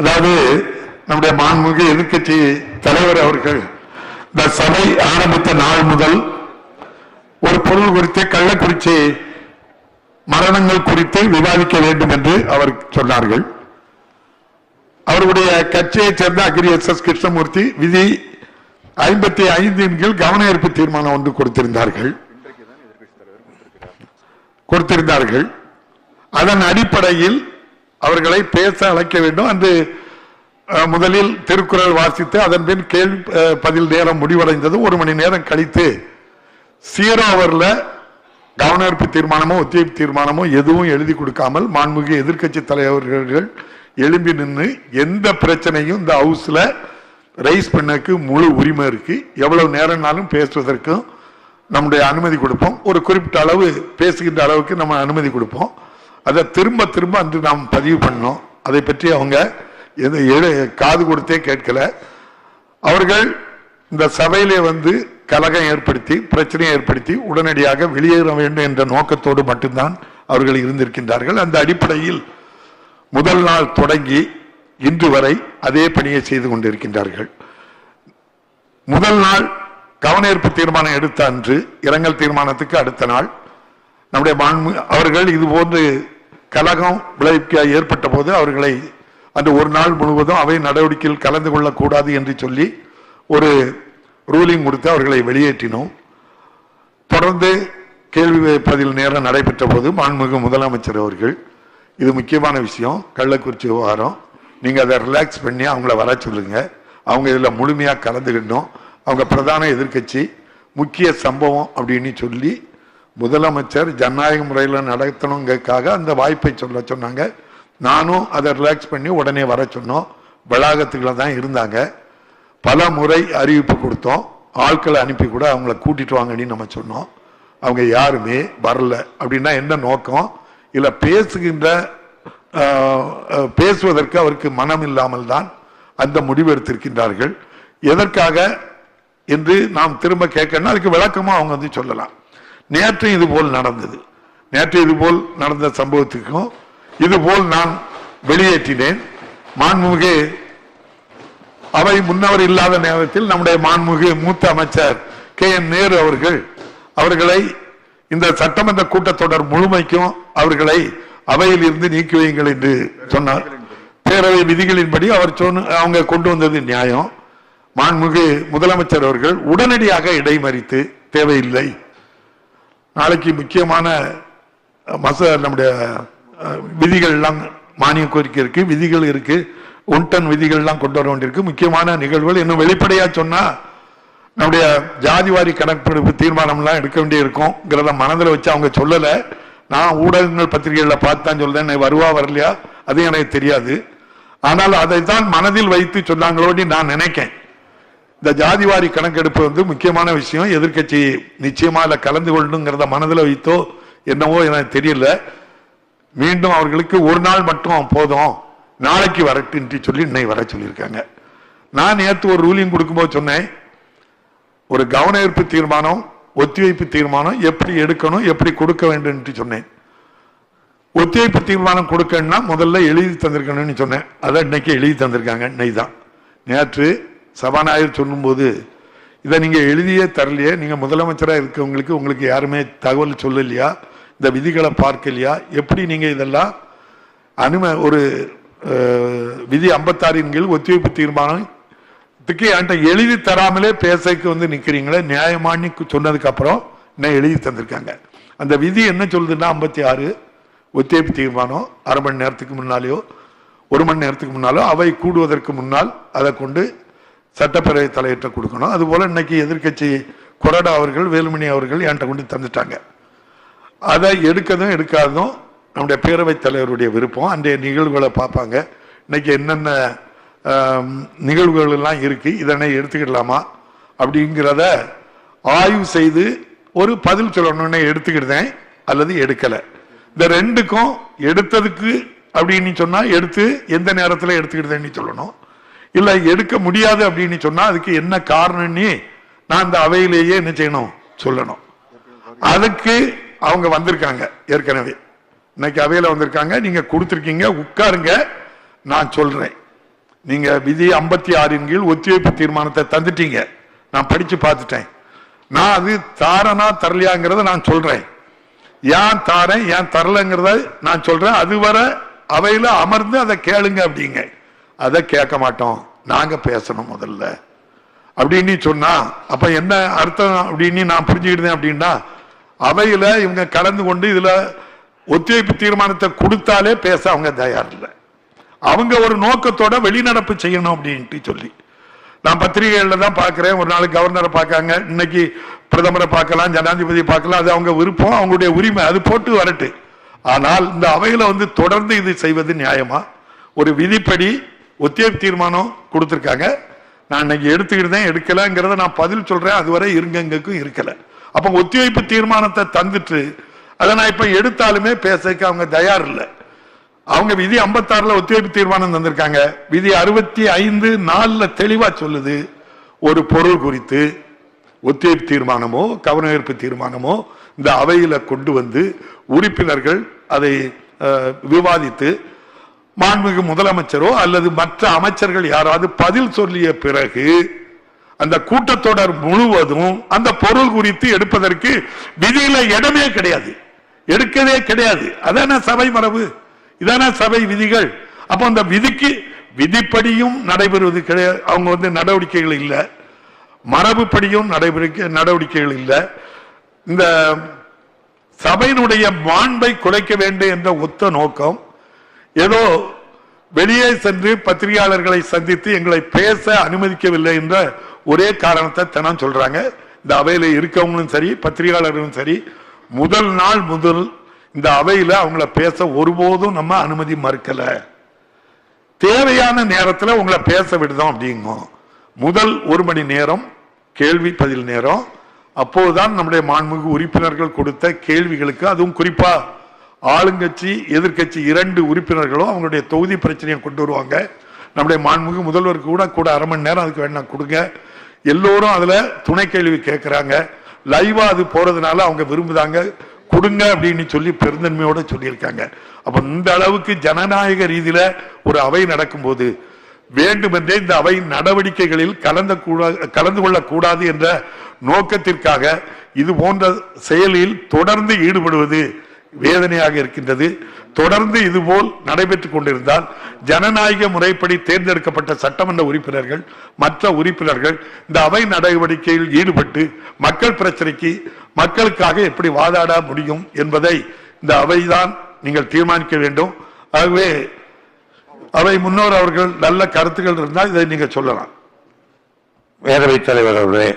அதாவது நம்முடைய மாண்புமிகு எதிர்கட்சி தலைவர் அவர்கள் இந்த சபை ஆரம்பித்த நாள் முதல் ஒரு பொருள் குறித்து கள்ளக்குறிச்சி மரணங்கள் குறித்து விவாதிக்க வேண்டும் என்று அவர் சொன்னார்கள். அவருடைய கட்சியைச் சேர்ந்த அக்ரி எஸ் எஸ் கிருஷ்ணமூர்த்தி விதி ஐம்பத்தி ஐந்தின் கீழ் கவன ஈர்ப்பு தீர்மானம் ஒன்று கொடுத்திருந்தார்கள். கொடுத்திருந்தார்கள். அதன் அடிப்படையில் அவர்களை பேச அழைக்க வேண்டும். அன்று முதலில் திருக்குறள் வாசித்து அதன் பின் கேள்வி பதில் நேரம் முடிவடைந்தது. ஒரு மணி நேரம் கழித்து சீரோ அவரில் கவனர்ப்பு தீர்மானமோ ஒத்திவைப்பு தீர்மானமோ எதுவும் எழுதி கொடுக்காமல் மாண்புமிகு எதிர்க்கட்சி தலைவர்கள் எழும்பி நின்று எந்த பிரச்சனையும் இந்த ஹவுஸில் ரைஸ் பண்ணக்கு முழு உரிமை இருக்கு. எவ்வளவு நேரம்னாலும் பேசுவதற்கும் நம்முடைய அனுமதி கொடுப்போம். ஒரு குறிப்பிட்ட அளவு பேசுகின்ற அளவுக்கு நம்ம அனுமதி கொடுப்போம். அதை திரும்ப திரும்ப அன்று நாம் பதிவு பண்ணோம். அதை பற்றி அவங்க எது காது கொடுத்தே கேட்கல. அவர்கள் இந்த சபையிலே வந்து கலகம் ஏற்படுத்தி பிரச்சனையை ஏற்படுத்தி உடனடியாக வெளியேற வேண்டும் என்ற நோக்கத்தோடு மட்டும்தான் அவர்கள் இருந்திருக்கின்றார்கள். அந்த அடிப்படையில் முதல் நாள் தொடங்கி இன்று வரை அதே பணியை செய்து கொண்டிருக்கின்றார்கள். முதல் நாள் கவனேற்பு தீர்மானம் எடுத்த அன்று இரங்கல் தீர்மானத்துக்கு அடுத்த நாள் நம்முடைய அவர்கள் இது போன்று கலகம் விளைவிக்க ஏற்பட்ட போது அவர்களை அந்த ஒரு நாள் முழுவதும் அவை நடவடிக்கையில் கலந்து கொள்ளக்கூடாது என்று சொல்லி ஒரு ரூலிங் கொடுத்து அவர்களை வெளியேற்றினோம். தொடர்ந்து கேள்வி பதில் நேரம் நடைபெற்ற போது மாண்புமிகு முதலமைச்சர் அவர்கள் இது முக்கியமான விஷயம் கள்ளக்குறிச்சி விவகாரம். நீங்கள் அதை ரிலாக்ஸ் பண்ணி அவங்கள வர சொல்லுங்க. அவங்க இதில் முழுமையாக கலந்துக்கிட்டோம் அவங்க பிரதான எதிர்க்கட்சி முக்கிய சம்பவம் அப்படின்னு சொல்லி முதலமைச்சர் ஜனநாயக முறையில் நடத்தணுங்கிறதுக்காக அந்த வாய்ப்பை சொல்ல சொன்னாங்க. நானும் அதை ரிலாக்ஸ் பண்ணி உடனே வர சொன்னோம். வளாகத்துக்குள்ள தான் இருந்தாங்க. பல முறை அறிவிப்பு கொடுத்தோம். ஆட்களை அனுப்பி கூட அவங்கள கூட்டிட்டு வாங்கன்னு நம்ம சொன்னோம். அவங்க யாருமே வரல. அப்படின்னா என்ன நோக்கம்? இல்லை பேசுகின்ற பேசுவதற்கு அவருக்கு மனம் இல்லாமல் தான் அந்த முடிவு எடுத்திருக்கின்றார்கள். எதற்காக? என்று நாம் திரும்ப கேட்கணும் அதுக்கு விளக்கமாக அவங்க வந்து சொல்லலாம். நேற்று இது போல் நடந்தது. நேற்று இது போல் நடந்த சம்பவத்துக்கும் இது போல் நான் வெளியேற்றினேன். மாண்புமிகு அவை முன்னவர் இல்லாத நேரத்தில் நம்முடைய மாண்புமிகு மூத்த அமைச்சர் கே என் நேரு அவர்கள் அவர்களை இந்த சட்டமன்ற கூட்டத்தொடர் முழுமைக்கும் அவர்களை அவையில் இருந்து நீக்கி வையுங்கள் என்று சொன்னார். பேரவை விதிகளின்படி அவர் சொன்ன அவங்க கொண்டு வந்தது நியாயம். மாண்புமிகு முதலமைச்சர் அவர்கள் உடனடியாக இடைமறித்து தேவையில்லை. நாளைக்கு முக்கியமான மச நம்முடைய விதிகள்லாம் மானிய கோரிக்கை இருக்கு விதிகள் இருக்கு ஒன் டன் கொண்டு வர வேண்டியிருக்கு. முக்கியமான நிகழ்வுகள் இன்னும் வெளிப்படையா சொன்னா நம்முடைய ஜாதிவாரி கணக்கெடுப்பு தீர்மானம்லாம் எடுக்க வேண்டியிருக்கும்ங்கிறத மனதில் வச்சு அவங்க சொல்லலை. நான் ஊடகங்கள் பத்திரிகைகள்ல பார்த்தான் சொல்றேன். வருவா வரலையா? அது எனக்கு தெரியாது. ஆனால் அதை தான் மனதில் வைத்து சொன்னாங்களோன்னு நான் நினைக்கேன். இந்த ஜாதிவாரி கணக்கெடுப்பு வந்து முக்கியமான விஷயம். எதிர்க்கட்சி நிச்சயமா இல்லை கலந்து கொள்ளணுங்கிறத மனதில் வைத்தோ என்னவோ எனக்கு தெரியல. மீண்டும் அவர்களுக்கு ஒரு நாள் மட்டும் போதும். நாளைக்கு வரட்டுன்ட்டு சொல்லி இன்னைக்கு வர சொல்லியிருக்காங்க. நான் நேற்று ஒரு ரூலிங் கொடுக்கும்போது சொன்னேன். ஒரு கவனஈர்ப்பு தீர்மானம் ஒத்திவைப்பு தீர்மானம் எப்படி எடுக்கணும் எப்படி கொடுக்க வேண்டும் என்று சொன்னேன். ஒத்திவைப்பு தீர்மானம் கொடுக்கணும்னா முதல்ல எழுதி தந்திருக்கணும்னு சொன்னேன். அதை இன்னைக்கு எழுதி தந்திருக்காங்க. இன்னைக்கு தான் நேற்று சபாநாயகர் சொல்லும்போது இதை நீங்கள் எழுதியே தரலையே நீங்கள் முதலமைச்சராக இருக்கவங்களுக்கு உங்களுக்கு யாருமே தகவல் சொல்லலையா? இந்த விதிகளை பார்க்கலையா? எப்படி நீங்கள் இதெல்லாம் அனும ஒரு விதி ஐம்பத்தாறின் கீழ் ஒத்திவைப்பு தீர்மானத்துக்கு என்கிட்ட எழுதி தராமலே பேசக்கு வந்து நிற்கிறீங்களே நியாயமானு சொன்னதுக்கப்புறம் என்ன எழுதி தந்திருக்காங்க? அந்த விதி என்ன சொல்லுதுன்னா ஐம்பத்தி ஆறு ஒத்திவைப்பு தீர்மானம் அரை மணி நேரத்துக்கு முன்னாலேயோ ஒரு மணி நேரத்துக்கு முன்னாலோ அவை கூடுவதற்கு முன்னால் அதை கொண்டு சட்டப்பேரவை தலையிட்ட கொடுக்கணும். அதுபோல் இன்னைக்கு எதிர்க்கட்சி கொரடா அவர்கள் வேலுமணி அவர்கள் என்கிட்ட கொண்டு தந்துட்டாங்க. அதை எடுக்கதும் எடுக்காததும் நம்முடைய பேரவைத் தலைவருடைய விருப்பம். அன்றைய நிகழ்வுகளை பார்ப்பாங்க. இன்னைக்கு என்னென்ன ஆம், நிகழ்வுகள் எல்லாம் இதனை எடுத்துக்கிடலாமா அப்படிங்கிறத ஆய்வு செய்து ஒரு பதில் சொல்லணும்னு எடுத்துக்கிட்டேன். அல்லது எடுக்கலை. இந்த ரெண்டுக்கும் எடுத்ததுக்கு அப்படின்னு சொன்னால் எடுத்து எந்த நேரத்தில் எடுத்துக்கிட்டேன்னு சொல்லணும். இல்லை எடுக்க முடியாது அப்படின்னு சொன்னா அதுக்கு என்ன காரணம்னு நான் இந்த அவையிலேயே என்ன செய்யணும்? சொல்லணும். அதுக்கு அவங்க வந்திருக்காங்க ஏற்கனவே. இன்னைக்கு அவையில வந்திருக்காங்க நீங்க கொடுத்துருக்கீங்க உட்காருங்க நான் சொல்றேன். நீங்க விதி ஐம்பத்தி ஆறின் கீழ் ஒத்திவைப்பு தீர்மானத்தை தந்துட்டீங்க. நான் படிச்சு பார்த்துட்டேன். நான் அது தாரனா தரலையாங்கிறத நான் சொல்றேன். ஏன் தாரேன் ஏன் தரலைங்கிறத நான் சொல்றேன். அதுவரை அவையில அமர்ந்து அதை கேளுங்க அப்படிங்க. அதை கேட்க மாட்டோம். நாங்க பேசணும் முதல்ல. அப்படின்னு சொன்னா அப்ப என்ன அர்த்தம் அப்படின்னு நான் புரிஞ்சுக்கிட்டேன் அப்படின்னா அவையில இவங்க கலந்து கொண்டு இதுல ஒத்துழைப்பு தீர்மானத்தை கொடுத்தாலே பேச அவங்க தயார் இல்லை. அவங்க ஒரு நோக்கத்தோட வெளிநடப்பு செய்யணும் அப்படின்ட்டு சொல்லி. நான் பத்திரிகைகள்ல தான் பார்க்குறேன். ஒரு நாள் கவர்னரை பார்க்காங்க. இன்னைக்கு பிரதமரை பார்க்கலாம் ஜனாதிபதி பார்க்கலாம். அது அவங்க விருப்பம் அவங்களுடைய உரிமை. அது போட்டு வரட்டு. ஆனால் இந்த அவையில வந்து தொடர்ந்து இது செய்வது நியாயமா? ஒரு விதிப்படி ஒத்தியப் தீர்மானம் கொடுத்துருக்காங்க. நான் இன்னைக்கு எடுத்துக்கிட்டேன் எடுக்கலங்கிறத நான் பதில் சொல்றேன். அதுவரை இருங்கங்களுக்கும் இருக்கலை. அப்போ ஒத்திவைப்பு தீர்மானத்தை தந்துட்டு அதை நான் இப்போ எடுத்தாலுமே பேசக்கு அவங்க தயார் இல்லை. அவங்க விதி ஐம்பத்தாறில் ஒத்திவைப்பு தீர்மானம் தந்திருக்காங்க. விதி அறுபத்தி ஐந்து நாலில் தெளிவாக சொல்லுது. ஒரு பொருள் குறித்து ஒத்திவைப்பு தீர்மானமோ கவனஈர்ப்பு தீர்மானமோ இந்த அவையில் கொண்டு வந்து உறுப்பினர்கள் அதை விவாதித்து மாண்புமிகு முதலமைச்சரோ அல்லது மற்ற அமைச்சர்கள் யாராவது பதில் சொல்லிய பிறகு அந்த கூட்டத்தொடர் முழுவதும் அந்த பொருள் குறித்து எடுப்பதற்கு விதியில இடமே கிடையாது. எடுக்கவே கிடையாது. அதான சபை மரபு? இதான சபை விதிகள்? அப்ப அந்த விதிக்கு விதிப்படியும் நடைபெறுவது கிடையாது அவங்க வந்து நடவடிக்கைகள் இல்லை. மரபுப்படியும் நடைபெற நடவடிக்கைகள் இல்லை. இந்த சபையினுடைய மாண்பை குலைக்க வேண்டும் என்ற ஒத்த நோக்கம் ஏதோ வெளியே சென்று பத்திரிகையாளர்களை சந்தித்து எங்களை பேச அனுமதிக்கவில்லை என்ற ஒரே காரணத்தை தினம் சொல்றாங்க. இந்த அவையில இருக்கவங்களும் சரி பத்திரிகையாளர்களும் சரி முதல் நாள் முதல் இந்த அவையில அவங்கள பேச ஒருபோதும் நம்ம அனுமதி மறுக்கல. தேவையான நேரத்தில் உங்களை பேச விடுதோம் அப்படிங்கும் முதல் ஒரு மணி நேரம் கேள்வி பதில் நேரம். அப்போதுதான் நம்முடைய மாண்புமிகு உறுப்பினர்கள் கொடுத்த கேள்விகளுக்கு அதுவும் குறிப்பா ஆளுங்கட்சி எதிர்க்கட்சி இரண்டு உறுப்பினர்களும் அவங்களுடைய தொகுதி பிரச்சனையை கொண்டு வருவாங்க. நம்முடைய மாண்புமிகு முதல்வருக்கு கூட கூட அரை மணி நேரம் அதுக்கு வேணா கொடுங்க. எல்லோரும் அதில் துணை கேள்வி கேட்குறாங்க லைவாக அது போகிறதுனால அவங்க விரும்புதாங்க. கொடுங்க அப்படின்னு சொல்லி பெருந்தன்மையோடு சொல்லியிருக்காங்க. அப்போ இந்த அளவுக்கு ஜனநாயக ரீதியில் ஒரு அவை நடக்கும்போது வேண்டுமென்றே இந்த அவை நடவடிக்கைகளில் கலந்த கலந்து கொள்ளக்கூடாது என்ற நோக்கத்திற்காக இது போன்ற செயலில் தொடர்ந்து ஈடுபடுவது வேதனையாக இருக்கின்றது. தொடர்ந்து இதுபோல் நடைபெற்றுக் கொண்டிருந்தால் ஜனநாயக முறைப்படி தேர்ந்தெடுக்கப்பட்ட சட்டமன்ற உறுப்பினர்கள் மற்ற உறுப்பினர்கள் இந்த அவை நடவடிக்கையில் ஈடுபட்டு மக்கள் பிரச்சனைக்கு மக்களுக்காக எப்படி வாதாட முடியும் என்பதை இந்த அவைதான் நீங்கள் தீர்மானிக்க வேண்டும். ஆகவே அவை முன்னோர் அவர்கள் நல்ல கருத்துக்கள் இருந்தால் இதை நீங்கள் சொல்லலாம். பேரவைத் தலைவர் அவர்களே